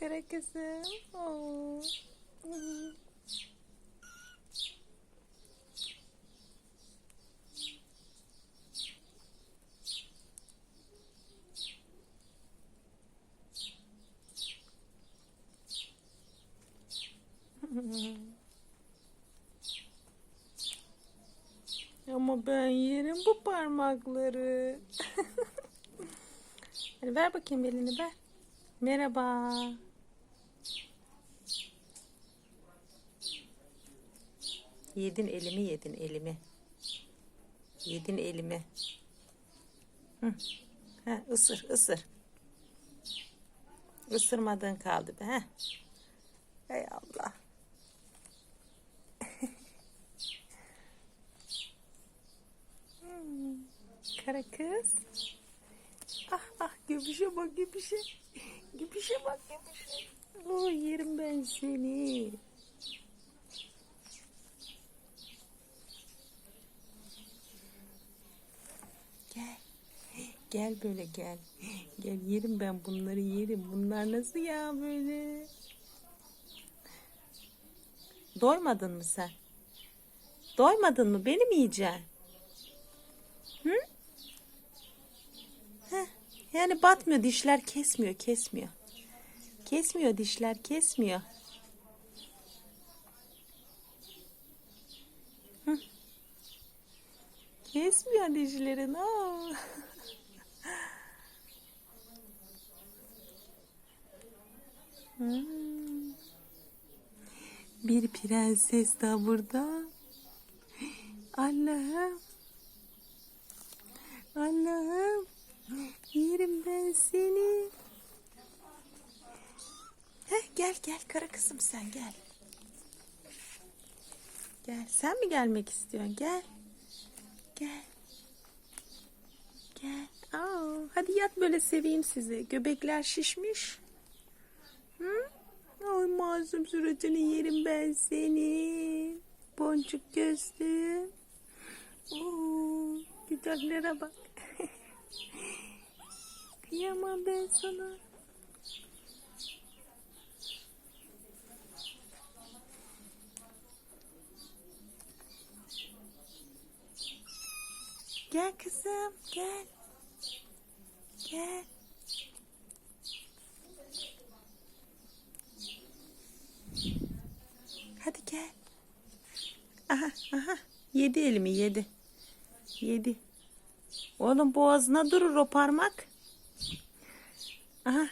Kara kızım. Ama ben yerim bu parmakları. Ver bakayım elini ver. Merhaba. Yedin elimi yedin elimi. Yedin elimi. Hı. Ha, ısır ısır. Isırmadığın kaldı be. Ha. Ey Allah. Hmm, Kara kız. Ah ah göbüşe bak göbüşe. Göbüşe bak göbüşe. Oh yerim ben seni. Gel. Gel böyle gel. Gel yerim ben bunları yerim. Bunlar nasıl ya böyle? Doymadın mı sen? Doymadın mı? Beni mi yiyeceksin? Hı? Heh, yani batmıyor dişler kesmiyor kesmiyor. Kesmiyor dişler kesmiyor. Hı. Kesmiyor dişlerin. Aa. Bir prenses daha burada. Allah'ım. Allah'ım. Yerim ben seni. Heh, gel gel kara kızım sen gel. Gel. Sen mi gelmek istiyorsun? Gel. Gel. Gel. Aa, hadi yat böyle seveyim sizi. Göbekler şişmiş. Masum suratını yerim ben seni. Boncuk gözlü. Oo, güzellere bak. Kıyamam ben sana. Gel kızım gel. Gel. Hadi gel. Aha aha yedi elimi yedi. Yedi. Oğlum boğazına durur o parmak. Aha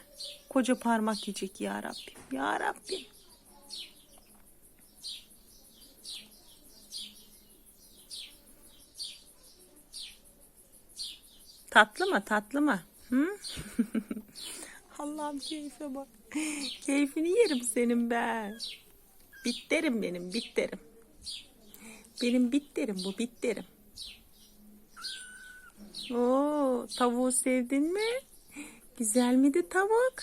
koca parmak yiyecek ya Rabbim. Ya Rabbim. Tatlı mı tatlı mı? Hı? Allah'ım keyfe bak. Keyfini yerim senin ben. Bitterim benim bitterim. Benim bitterim bu bitterim. Oo, tavuğu sevdin mi? Güzel miydi tavuk?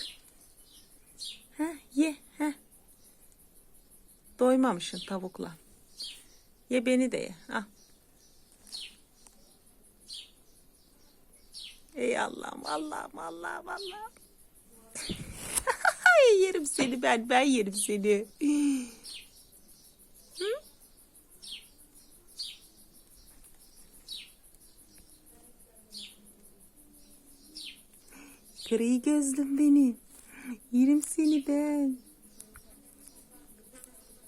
Ha, ye, ha. Doymamışsın tavukla. Ye beni de ye. Al. Ey Allah'ım, Allah'ım, Allah'ım, Allah'ım. Ay, yerim seni ben, ben yerim seni. Hı? Gözlüm benim. Yerim seni ben.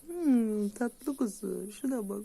Hmm, tatlı kuzu. Şuna bak.